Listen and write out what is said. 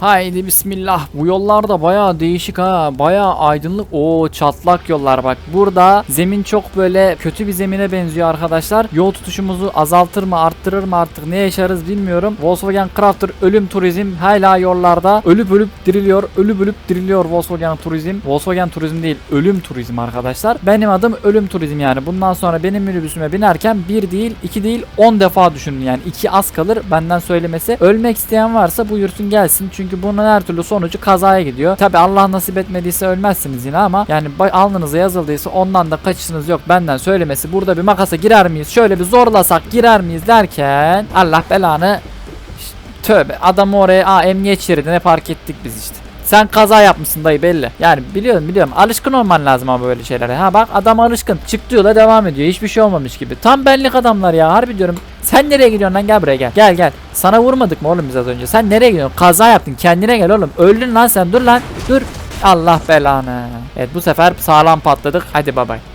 Haydi bismillah. Bu yollar da bayağı değişik ha. Bayağı aydınlık. Oo çatlak yollar bak. Burada zemin çok böyle kötü bir zemine benziyor arkadaşlar. Yol tutuşumuzu azaltır mı arttırır mı artık ne yaşarız bilmiyorum. Volkswagen Crafter ölüm turizm hala yollarda. Ölüp ölüp diriliyor. Ölüp ölüp diriliyor Volkswagen turizm. Volkswagen turizm değil ölüm turizm arkadaşlar. Benim adım ölüm turizm yani. Bundan sonra benim minibüsüme binerken bir değil iki değil 10 defa düşünün yani. iki az kalır benden söylemesi. Ölmek isteyen varsa buyursun gelsin. Çünkü bunun her türlü sonucu kazaya gidiyor. Tabi Allah nasip etmediyse ölmezsiniz yine ama yani alnınıza yazıldıysa ondan da kaçışınız yok benden söylemesi. Burada bir makasa girer miyiz? Şöyle bir zorlasak girer miyiz derken Allah belanı Tövbe adamı oraya aa, emniyet şeridine park ettik biz işte. Sen kaza yapmışsın dayı belli. Yani biliyorum biliyorum. Alışkın olman lazım ama böyle şeylere. Ha bak adam alışkın. Çıktı yola devam ediyor. Hiçbir şey olmamış gibi. Tam benlik adamlar ya. Harbi diyorum. Sen nereye gidiyorsun lan? Gel buraya gel. Gel gel. Sana vurmadık mı oğlum biz az önce? Sen nereye gidiyorsun? Kaza yaptın. Kendine gel oğlum. Öldün lan sen. Dur lan. Dur. Allah belanı. Evet bu sefer sağlam patladık. Hadi babay.